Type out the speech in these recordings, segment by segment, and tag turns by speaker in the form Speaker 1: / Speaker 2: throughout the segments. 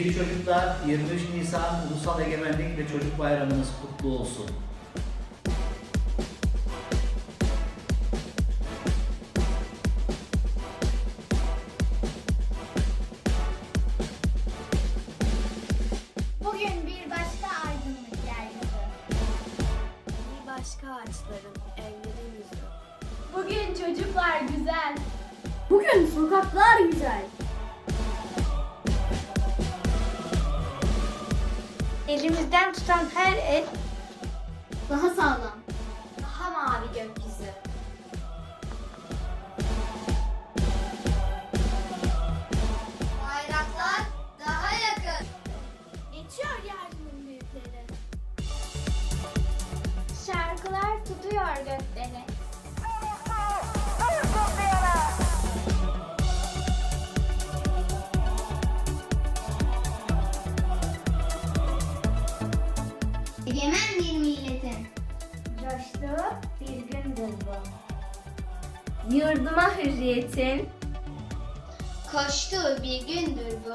Speaker 1: 23 Nisan Ulusal Egemenlik ve Çocuk Bayramınız kutlu olsun.
Speaker 2: Bugün bir başka aydınlık yeryüzü.
Speaker 3: Bir başka ağaçların evlerin yüzü.
Speaker 2: Bugün çocuklar güzel.
Speaker 4: Bugün sokaklar güzel.
Speaker 2: Elimizden tutan her el
Speaker 4: Daha sağlam.
Speaker 2: daha mavi gökyüzü. Bayraklar daha yakın. Geçiyor yeryüzünün büyükleri. Şarkılar tutuyor gökleri. Egemen bir milletin coştuğu bir gündür bu.
Speaker 3: Yurduma hürriyetin
Speaker 2: Koştuğu bir gündür bu.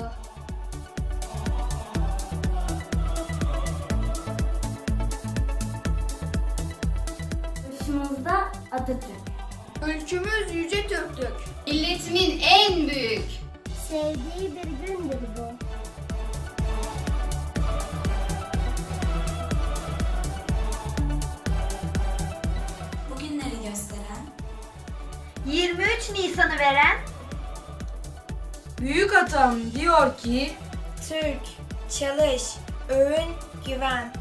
Speaker 4: Başımızda Atatürk.
Speaker 2: Ülkümüz yüce Türklük. Milletimin en büyük.
Speaker 4: Sevdiği
Speaker 5: 23 Nisan'ı veren
Speaker 6: Büyük atam diyor ki
Speaker 3: Türk, çalış, övün, güven.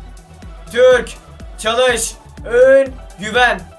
Speaker 7: Türk, çalış, ön, güven.